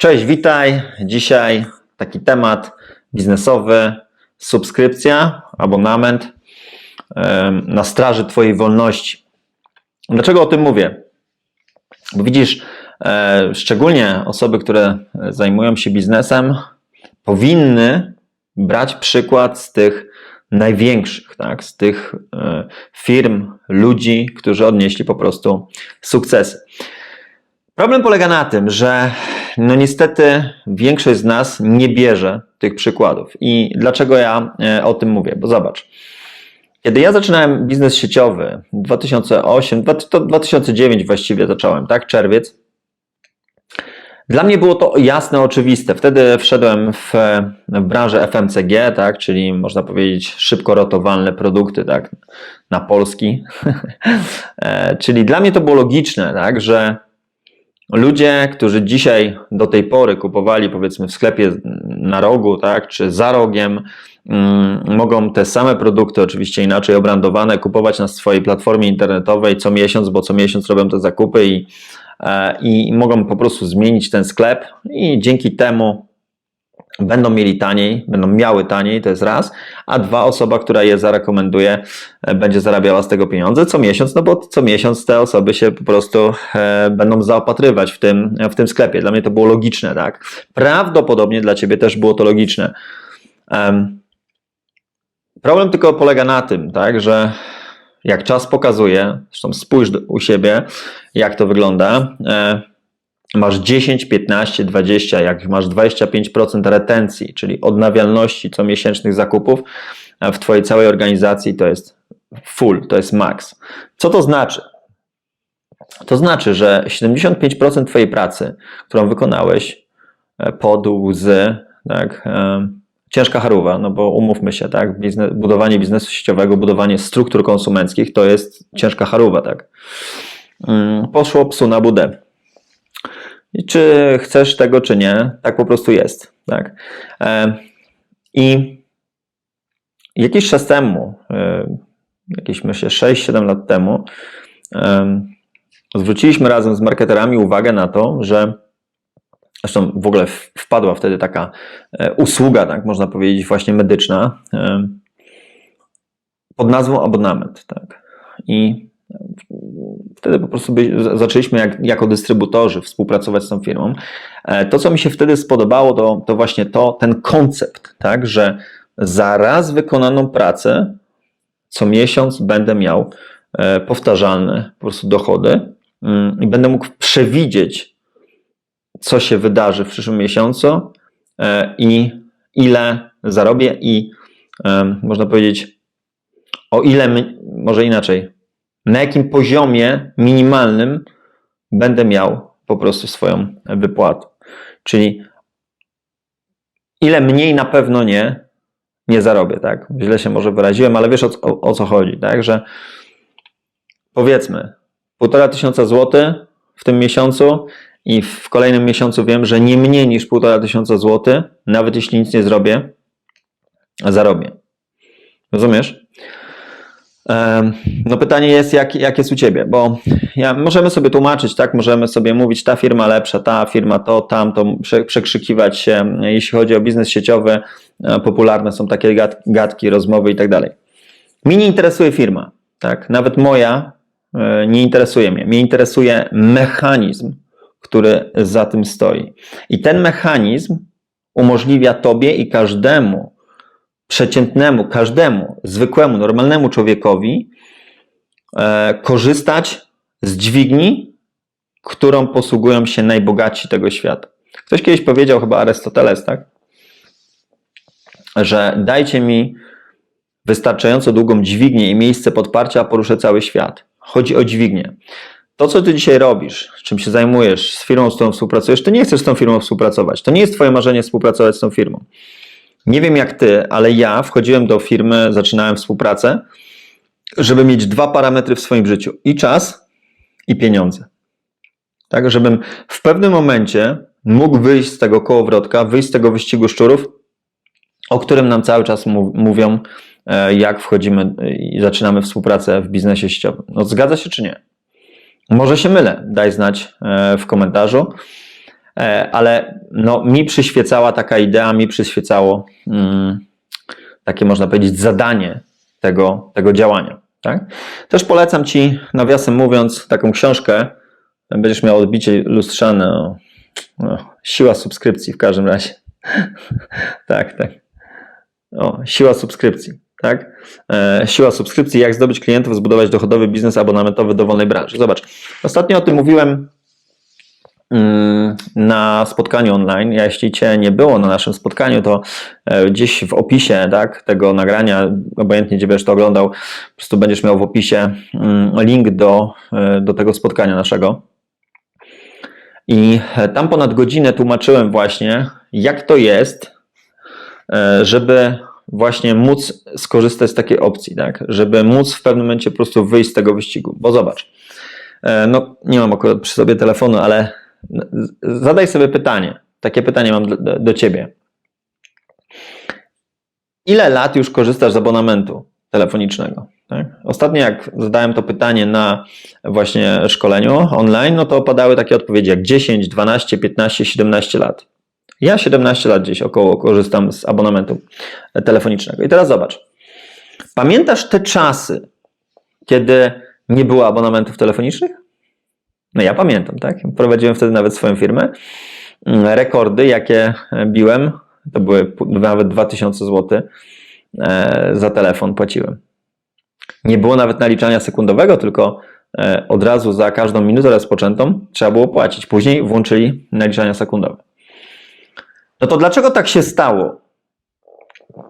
Cześć, witaj. Dzisiaj taki temat biznesowy, subskrypcja, abonament na straży Twojej wolności. Dlaczego o tym mówię? Bo widzisz, e, szczególnie osoby, które zajmują się biznesem, powinny brać przykład z tych największych, tak? z tych e, firm, ludzi, którzy odnieśli po prostu sukcesy. Problem polega na tym, że no niestety większość z nas nie bierze tych przykładów. I dlaczego ja e, o tym mówię? Bo zobacz. Kiedy ja zaczynałem biznes sieciowy 2008, dwa- to 2009 właściwie zacząłem, tak? Czerwiec. Dla mnie było to jasne, oczywiste. Wtedy wszedłem w, w branżę FMCG, tak? Czyli można powiedzieć szybko rotowalne produkty, tak? Na polski. E, Czyli dla mnie to było logiczne, tak? Że Ludzie, którzy dzisiaj do tej pory kupowali powiedzmy w sklepie na rogu, tak, czy za rogiem, mm, mogą te same produkty, oczywiście inaczej obrandowane, kupować na swojej platformie internetowej co miesiąc, bo co miesiąc robią te zakupy i, e, i mogą po prostu zmienić ten sklep i dzięki temu będą mieli taniej, będą miały taniej, to jest raz, a dwa, osoba, która je zarekomenduje, e, będzie zarabiała z tego pieniądze co miesiąc, no bo co miesiąc te osoby się po prostu e, będą zaopatrywać w tym, w tym sklepie. Dla mnie to było logiczne, tak? Prawdopodobnie dla Ciebie też było to logiczne. Em, problem tylko polega na tym, tak, że jak czas pokazuje, zresztą spójrz u siebie, jak to wygląda, e, masz 10, 15, 20, jak masz 25% retencji, czyli odnawialności comiesięcznych zakupów w Twojej całej organizacji, to jest full, to jest max. Co to znaczy? To znaczy, że 75% Twojej pracy, którą wykonałeś, e, pod łzy, tak, e, ciężka charuwa, no bo umówmy się, tak, biznes, budowanie biznesu sieciowego, budowanie struktur konsumenckich to jest ciężka charuwa, tak. Mm, Poszło psu na budę. Czy chcesz tego, czy nie, tak po prostu jest. Tak? E, I jakiś czas temu, e, jakieś myślę 6-7 lat temu, e, zwróciliśmy razem z marketerami uwagę na to, że zresztą w ogóle wpadła wtedy taka usługa, tak można powiedzieć, właśnie medyczna, pod nazwą abonament. Tak? I wtedy po prostu by, zaczęliśmy jak, jako dystrybutorzy współpracować z tą firmą. E, To, co mi się wtedy spodobało, to, to właśnie to, ten koncept, tak, że za raz wykonaną pracę co miesiąc będę miał e, powtarzalne po prostu dochody mm, i będę mógł przewidzieć, co się wydarzy w przyszłym miesiącu e, i ile zarobię i można powiedzieć, o ile, może inaczej, na jakim poziomie minimalnym będę miał po prostu swoją wypłatę. Czyli ile mniej na pewno nie, nie zarobię, tak? Źle się może wyraziłem, ale wiesz o, o, o co chodzi, tak? Że powiedzmy, półtora tysiąca złotych w tym miesiącu i w kolejnym miesiącu wiem, że nie mniej niż półtora tysiąca złotych, nawet jeśli nic nie zrobię, zarobię. Rozumiesz? No pytanie jest, jak, jak jest u Ciebie, bo ja, możemy sobie tłumaczyć, tak, możemy sobie mówić, ta firma lepsza, ta firma to, tamto, prze, przekrzykiwać się, jeśli chodzi o biznes sieciowy, e, popularne są takie gad, gadki, rozmowy i tak dalej. Mnie nie interesuje firma, tak, nawet moja e, nie interesuje mnie, mnie interesuje mechanizm, który za tym stoi. I ten mechanizm umożliwia Tobie i każdemu przeciętnemu, każdemu zwykłemu, normalnemu człowiekowi e, korzystać z dźwigni, którą posługują się najbogatsi tego świata. Ktoś kiedyś powiedział, chyba Arystoteles, tak? Że dajcie mi wystarczająco długą dźwignię i miejsce podparcia, a poruszę cały świat. Chodzi o dźwignię. To, co ty dzisiaj robisz, czym się zajmujesz, z firmą, z którą współpracujesz, to nie chcesz z tą firmą współpracować. To nie jest twoje marzenie współpracować z tą firmą. Nie wiem jak ty, ale ja wchodziłem do firmy, zaczynałem współpracę, żeby mieć dwa parametry w swoim życiu: i czas, i pieniądze. Tak, żebym w pewnym momencie mógł wyjść z tego kołowrotka, wyjść z tego wyścigu szczurów, o którym nam cały czas mów, mówią, e, jak wchodzimy i zaczynamy współpracę w biznesie sieciowym. No, zgadza się czy nie? Może się mylę, daj znać e, w komentarzu. E, ale no, mi przyświecała taka idea, mi przyświecało mm, takie, można powiedzieć, zadanie tego, tego działania. Tak? Też polecam Ci, nawiasem mówiąc, taką książkę. Będziesz miał odbicie lustrzane. O, o, siła subskrypcji w każdym razie. tak, tak. O, siła subskrypcji. Tak? E, siła subskrypcji, jak zdobyć klientów, zbudować dochodowy biznes abonamentowy dowolnej branży. Zobacz, ostatnio o tym mówiłem na spotkaniu online. Ja, jeśli Cię nie było na naszym spotkaniu, to e, gdzieś w opisie tak, tego nagrania, obojętnie gdzie będziesz to oglądał, po prostu będziesz miał w opisie mm, link do, e, do tego spotkania naszego. I tam ponad godzinę tłumaczyłem właśnie, jak to jest, e, żeby właśnie móc skorzystać z takiej opcji, tak? Żeby móc w pewnym momencie po prostu wyjść z tego wyścigu. Bo zobacz, e, no nie mam akurat przy sobie telefonu, ale zadaj sobie pytanie. Takie pytanie mam do, do ciebie. Ile lat już korzystasz z abonamentu telefonicznego? Tak? Ostatnio jak zadałem to pytanie na właśnie szkoleniu online, no to padały takie odpowiedzi jak 10, 12, 15, 17 lat. Ja 17 lat gdzieś około korzystam z abonamentu telefonicznego. I teraz zobacz. Pamiętasz te czasy, kiedy nie było abonamentów telefonicznych? No ja pamiętam, tak? Prowadziłem wtedy nawet swoją firmę. Rekordy, jakie biłem, to były nawet 2000 zł e, za telefon płaciłem. Nie było nawet naliczania sekundowego, tylko e, od razu za każdą minutę rozpoczętą trzeba było płacić. Później włączyli naliczania sekundowe. No to dlaczego tak się stało,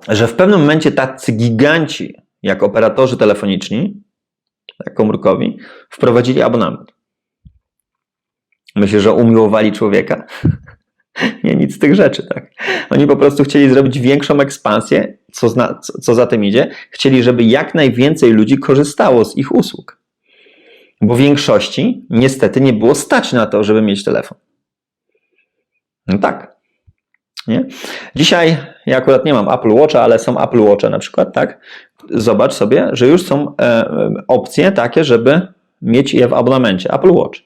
że w pewnym momencie tacy giganci, jak operatorzy telefoniczni, jak komórkowi, wprowadzili abonament? Myślę, że umiłowali człowieka? Nie, nic z tych rzeczy, tak. Oni po prostu chcieli zrobić większą ekspansję, co, zna, co, co za tym idzie. Chcieli, żeby jak najwięcej ludzi korzystało z ich usług. Bo większości niestety nie było stać na to, żeby mieć telefon. No tak. Nie? Dzisiaj ja akurat nie mam Apple Watcha, ale są Apple Watche na przykład, tak? Zobacz sobie, że już są e, opcje takie, żeby mieć je w abonamencie Apple Watch.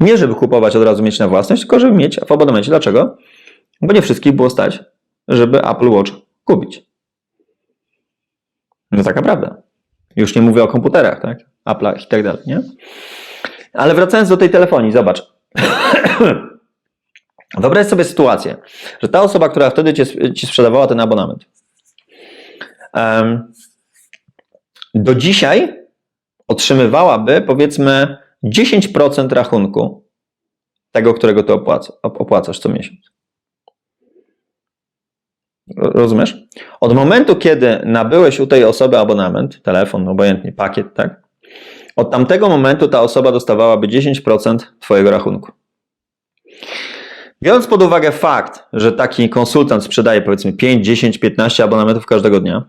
Nie żeby kupować od razu mieć na własność, tylko żeby mieć w abonamencie. Dlaczego? Bo nie wszystkich było stać, żeby Apple Watch kupić. No taka prawda. Już nie mówię o komputerach, tak? Apple'ach i tak dalej, nie? Ale wracając do tej telefonii, zobacz. Wyobraź sobie sytuację, że ta osoba, która wtedy ci, ci sprzedawała ten abonament, um, do dzisiaj otrzymywałaby powiedzmy 10% rachunku tego, którego ty opłaca, opłacasz co miesiąc. Rozumiesz? Od momentu, kiedy nabyłeś u tej osoby abonament, telefon, obojętnie, pakiet, tak? Od tamtego momentu ta osoba dostawałaby 10% Twojego rachunku. Biorąc pod uwagę fakt, że taki konsultant sprzedaje powiedzmy 5, 10, 15 abonamentów każdego dnia,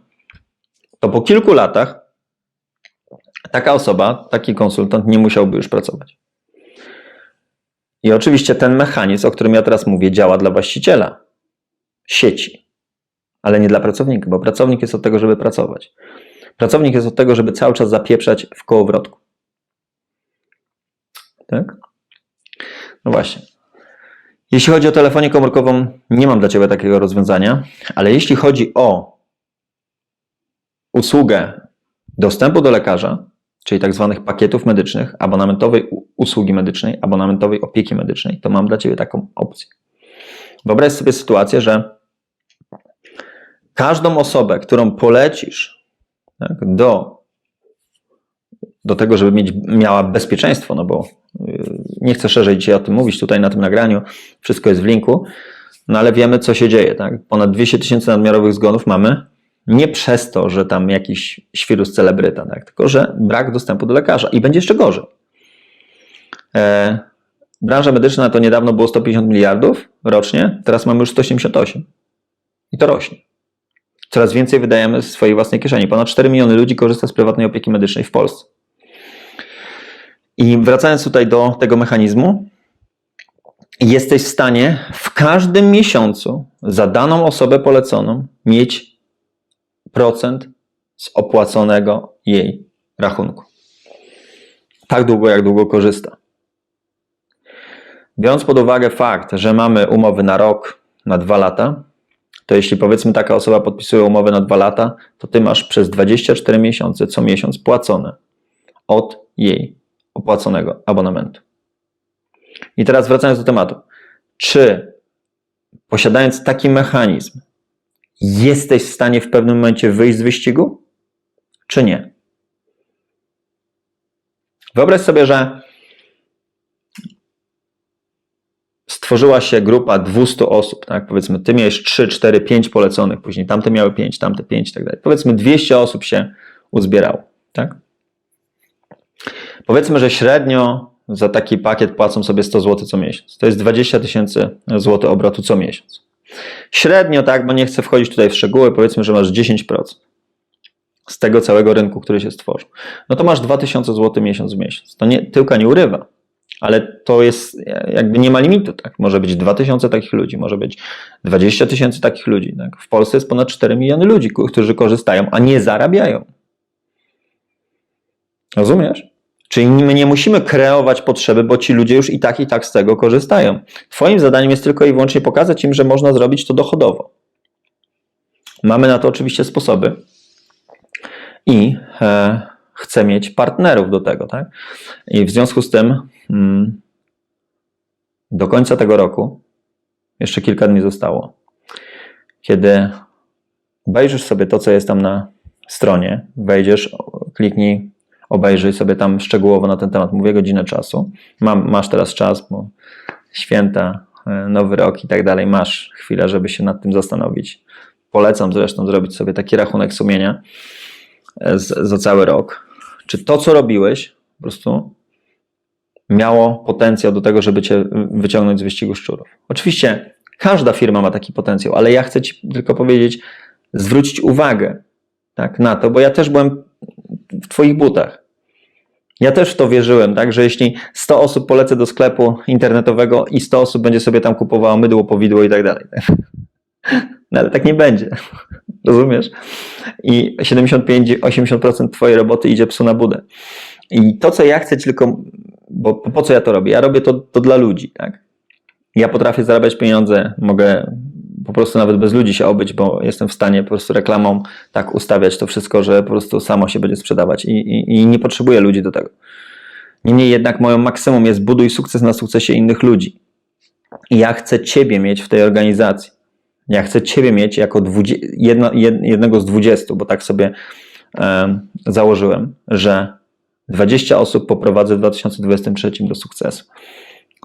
to po kilku latach taka osoba, taki konsultant nie musiałby już pracować. I oczywiście ten mechanizm, o którym ja teraz mówię, działa dla właściciela sieci, ale nie dla pracownika, bo pracownik jest od tego, żeby pracować. Pracownik jest od tego, żeby cały czas zapieprzać w kołowrotku. Tak? No właśnie. Jeśli chodzi o telefonię komórkową, nie mam dla Ciebie takiego rozwiązania, ale jeśli chodzi o usługę dostępu do lekarza, czyli tak zwanych pakietów medycznych, abonamentowej usługi medycznej, abonamentowej opieki medycznej, to mam dla Ciebie taką opcję. Wyobraź sobie sytuację, że każdą osobę, którą polecisz tak, do, do tego, żeby mieć, miała bezpieczeństwo, no bo y, nie chcę szerzej dzisiaj o tym mówić tutaj na tym nagraniu, wszystko jest w linku, no ale wiemy, co się dzieje. Tak? Ponad 200 tysięcy nadmiarowych zgonów mamy nie przez to, że tam jakiś świrus celebryta, tak? tylko że brak dostępu do lekarza i będzie jeszcze gorzej. E, branża medyczna to niedawno było 150 miliardów rocznie, teraz mamy już 188 i to rośnie. Coraz więcej wydajemy z swojej własnej kieszeni. Ponad 4 miliony ludzi korzysta z prywatnej opieki medycznej w Polsce. I wracając tutaj do tego mechanizmu, jesteś w stanie w każdym miesiącu za daną osobę poleconą mieć z opłaconego jej rachunku. Tak długo, jak długo korzysta. Biorąc pod uwagę fakt, że mamy umowy na rok, na dwa lata, to jeśli powiedzmy taka osoba podpisuje umowę na dwa lata, to ty masz przez 24 miesiące co miesiąc płacone od jej opłaconego abonamentu. I teraz wracając do tematu. Czy posiadając taki mechanizm, jesteś w stanie w pewnym momencie wyjść z wyścigu, czy nie? Wyobraź sobie, że stworzyła się grupa 200 osób, tak? Powiedzmy, ty miałeś 3, 4, 5 poleconych, później tamte miały 5, tamte 5 i tak dalej. Powiedzmy, 200 osób się uzbierało, tak? Powiedzmy, że średnio za taki pakiet płacą sobie 100 zł co miesiąc. To jest 20 tysięcy złotych obrotu co miesiąc. Średnio, tak, bo nie chcę wchodzić tutaj w szczegóły, powiedzmy, że masz 10% z tego całego rynku, który się stworzył. No to masz 2000 zł miesiąc w miesiąc. To nie, tyłka nie urywa, ale to jest jakby nie ma limitu, tak. Może być 2000 takich ludzi, może być 20 tysięcy takich ludzi, tak. W Polsce jest ponad 4 miliony ludzi, którzy korzystają, a nie zarabiają. Rozumiesz? Czyli my nie musimy kreować potrzeby, bo ci ludzie już i tak, i tak z tego korzystają. Twoim zadaniem jest tylko i wyłącznie pokazać im, że można zrobić to dochodowo. Mamy na to oczywiście sposoby i e, chcę mieć partnerów do tego, tak? I w związku z tym mm, do końca tego roku, jeszcze kilka dni zostało, kiedy obejrzysz sobie to, co jest tam na stronie, wejdziesz, kliknij obejrzyj sobie tam szczegółowo na ten temat. Mówię godzinę czasu. Mam, masz teraz czas, bo święta, e, nowy rok i tak dalej. Masz chwilę, żeby się nad tym zastanowić. Polecam zresztą zrobić sobie taki rachunek sumienia e, za cały rok. Czy to, co robiłeś, po prostu miało potencjał do tego, żeby cię wyciągnąć z wyścigu szczurów. Oczywiście każda firma ma taki potencjał, ale ja chcę ci tylko powiedzieć, zwrócić uwagę tak, na to, bo ja też byłem w Twoich butach. Ja też w to wierzyłem, tak, że jeśli 100 osób polecę do sklepu internetowego i 100 osób będzie sobie tam kupowało mydło, powidło i tak dalej. No ale tak nie będzie. Rozumiesz? I 75-80% Twojej roboty idzie psu na budę. I to, co ja chcę tylko, bo po co ja to robię? Ja robię to, to dla ludzi, tak? Ja potrafię zarabiać pieniądze, mogę po prostu nawet bez ludzi się obyć, bo jestem w stanie po prostu reklamą tak ustawiać to wszystko, że po prostu samo się będzie sprzedawać i, i, i nie potrzebuję ludzi do tego. Niemniej jednak moją maksymum jest buduj sukces na sukcesie innych ludzi. I ja chcę Ciebie mieć w tej organizacji. Ja chcę Ciebie mieć jako jedno, jednego z dwudziestu, bo tak sobie e, założyłem, że 20 osób poprowadzę w 2023 do sukcesu.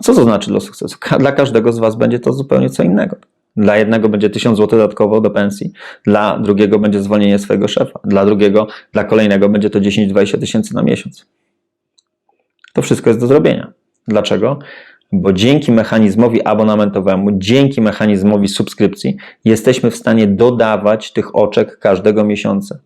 Co to znaczy dla sukcesu? Dla każdego z Was będzie to zupełnie co innego. Dla jednego będzie 1000 zł dodatkowo do pensji, dla drugiego będzie zwolnienie swojego szefa, dla drugiego, dla kolejnego będzie to 10-20 tysięcy na miesiąc. To wszystko jest do zrobienia. Dlaczego? Bo dzięki mechanizmowi abonamentowemu, dzięki mechanizmowi subskrypcji, jesteśmy w stanie dodawać tych oczek każdego miesiąca.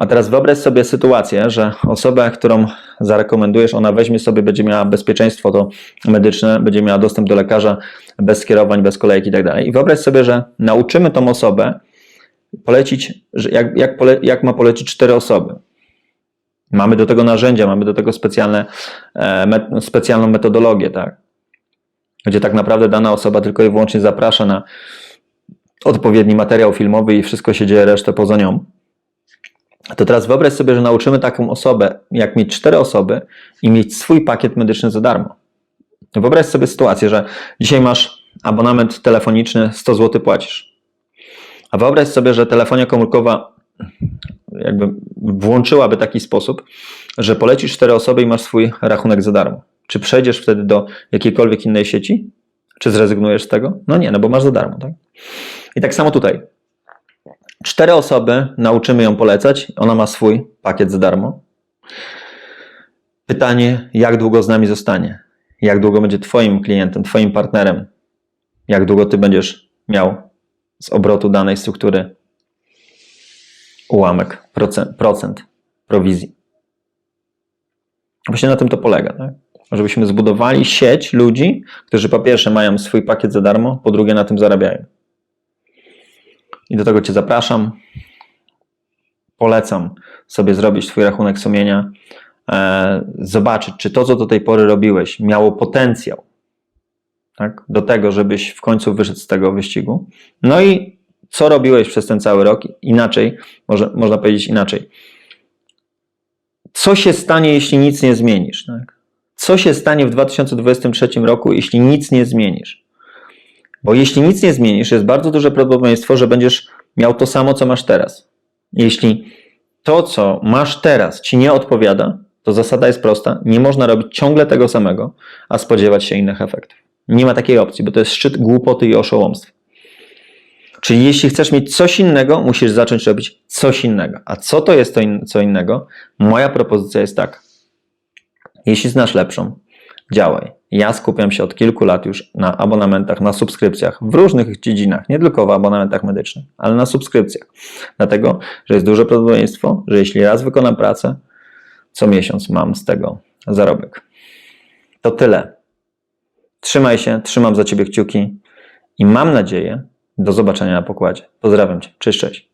A teraz wyobraź sobie sytuację, że osobę, którą zarekomendujesz, ona weźmie sobie, będzie miała bezpieczeństwo to medyczne, będzie miała dostęp do lekarza bez skierowań, bez kolejki i tak. I wyobraź sobie, że nauczymy tą osobę polecić, jak, jak, pole, jak ma polecić cztery osoby. Mamy do tego narzędzia, mamy do tego specjalne, e, met, specjalną metodologię, tak? Gdzie tak naprawdę dana osoba tylko i wyłącznie zaprasza na odpowiedni materiał filmowy i wszystko się dzieje resztę poza nią. To teraz wyobraź sobie, że nauczymy taką osobę, jak mieć cztery osoby i mieć swój pakiet medyczny za darmo. Wyobraź sobie sytuację, że dzisiaj masz abonament telefoniczny, 100 zł płacisz. A wyobraź sobie, że telefonia komórkowa jakby włączyłaby taki sposób, że polecisz cztery osoby i masz swój rachunek za darmo. Czy przejdziesz wtedy do jakiejkolwiek innej sieci? Czy zrezygnujesz z tego? No nie, no bo masz za darmo, tak? I tak samo tutaj. Cztery osoby, nauczymy ją polecać, ona ma swój pakiet za darmo. Pytanie, jak długo z nami zostanie? Jak długo będzie Twoim klientem, Twoim partnerem? Jak długo Ty będziesz miał z obrotu danej struktury ułamek, procent, procent prowizji? Właśnie na tym to polega, tak? Żebyśmy zbudowali sieć ludzi, którzy po pierwsze mają swój pakiet za darmo, po drugie na tym zarabiają. I do tego Cię zapraszam. Polecam sobie zrobić Twój rachunek sumienia, e, zobaczyć, czy to, co do tej pory robiłeś, miało potencjał. tak? do tego, żebyś w końcu wyszedł z tego wyścigu. No i co robiłeś przez ten cały rok? Inaczej, może, można powiedzieć inaczej. Co się stanie, jeśli nic nie zmienisz? Tak? Co się stanie w 2023 roku, jeśli nic nie zmienisz? Bo jeśli nic nie zmienisz, jest bardzo duże prawdopodobieństwo, że będziesz miał to samo, co masz teraz. Jeśli to, co masz teraz, ci nie odpowiada, to zasada jest prosta. Nie można robić ciągle tego samego, a spodziewać się innych efektów. Nie ma takiej opcji, bo to jest szczyt głupoty i oszołomstwa. Czyli jeśli chcesz mieć coś innego, musisz zacząć robić coś innego. A co to jest to in, co innego? Moja propozycja jest taka. Jeśli znasz lepszą, działaj. Ja skupiam się od kilku lat już na abonamentach, na subskrypcjach w różnych dziedzinach, nie tylko w abonamentach medycznych, ale na subskrypcjach. Dlatego, że jest duże prawdopodobieństwo, że jeśli raz wykonam pracę, co miesiąc mam z tego zarobek. To tyle. Trzymaj się, trzymam za Ciebie kciuki i mam nadzieję, do zobaczenia na pokładzie. Pozdrawiam Cię. Cześć, cześć.